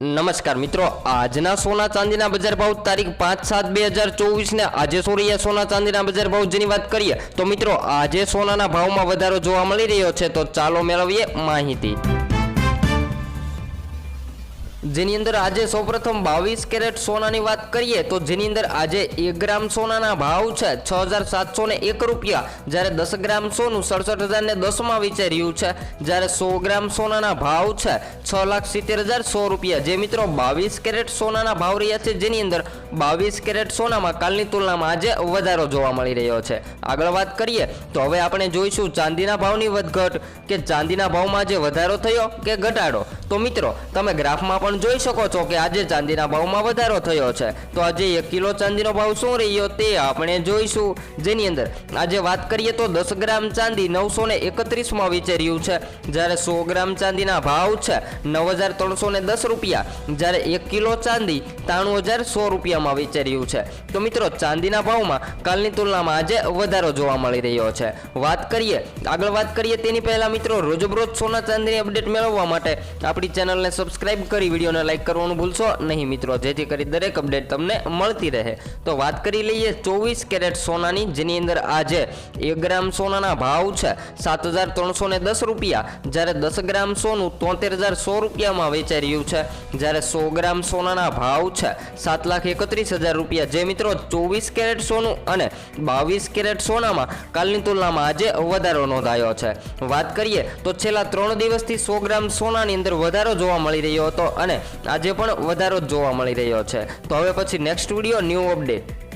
નમસ્કાર મિત્રો, આજના સોના ચાંદીના બજાર ભાવ તારીખ પાંચ સાત બે હજાર ચોવીસને આજે સોરિયા સોના ચાંદીના બજાર ભાવ જેની વાત કરીએ, તો મિત્રો, આજે સોનાના ભાવમાં વધારો જોવા મળી રહ્યો છે, તો ચાલો મેળવીએ માહિતી. જેની અંદર આજે સૌપ્રથમ બાવીસ કેરેટ સોનાની વાત કરીએ તો જેની અંદર આજે એક ગ્રામ સોનાના ભાવ છે છ હજાર સાતસો ને એક રૂપિયા. જ્યારે દસ ગ્રામ સોનું સડસઠ હજાર ને દસમાં વેચાઈ રહ્યું છે. જ્યારે સો ગ્રામ સોનાના ભાવ છે છ લાખ સિત્તેર હજાર સો રૂપિયા. જે મિત્રો બાવીસ કેરેટ સોનાના ભાવ રહ્યા છે જેની અંદર બાવીસ કેરેટ સોનામાં કાલની તુલનામાં આજે વધારો જોવા મળી રહ્યો છે. આગળ વાત કરીએ તો હવે આપણે જોઈશું ચાંદીના ભાવની વધઘટ કે ચાંદીના ભાવમાં આજે વધારો થયો કે ઘટાડો. તો મિત્રો, તમે ગ્રાફમાં પણ જોઈ શકો છો કે આજે ચાંદીના ભાવમાં વધારો થયો છે. તો આજે એક કિલો ચાંદીનો ભાવ શું રહ્યો તે આપણે જોઈશું. જેની અંદર આજે વાત કરીએ તો દસ ગ્રામ ચાંદી નવસો ને એકત્રીસમાં વિચાર્યું છે. જ્યારે સો ગ્રામ ચાંદીના ભાવ છે નવ હજાર ત્રણસો ને દસ રૂપિયા. જ્યારે એક કિલો ચાંદી ત્રાણું હજાર સો રૂપિયામાં વિચાર્યું છે. તો મિત્રો, ચાંદીના ભાવમાં કાલની તુલનામાં આજે વધારો જોવા મળી રહ્યો છે. વાત કરીએ, આગળ વાત કરીએ તેની પહેલા મિત્રો, રોજબરોજ સોના ચાંદીની અપડેટ મેળવવા માટે આપણી ચેનલને સબસ્ક્રાઇબ કરી વિડીયોને લાઇક કરવાનું ભૂલશો નહીં મિત્રો. જેથી કરી દરેક અપડેટ તમને મળતી રહે. તો વાત કરી લઈએ ચોવીસ કેરેટ સોનાની, જેની અંદર આજે એક ગ્રામ સોનાના ભાવ છે સાત હજાર ત્રણસો ને દસ રૂપિયા. જ્યારે દસ ગ્રામ સોનું તોતેર હજાર સો રૂપિયામાં વેચાઈ રહ્યું છે. જ્યારે સો ગ્રામ સોનાના ભાવ છે સાત લાખ એકત્રીસ હજાર રૂપિયા. જે મિત્રો ચોવીસ કેરેટ સોનું અને બાવીસ કેરેટ સોનામાં કાલની તુલનામાં આજે વધારો નોંધાયો છે. વાત કરીએ તો છેલ્લા ત્રણ દિવસથી સો ગ્રામ સોનાની અંદર વધારો જોવા મળી રહ્યો હતો અને આજે પણ વધારો જોવા મળી રહ્યો છે. તો હવે પછી નેક્સ્ટ વીડિયો ન્યૂ અપડેટ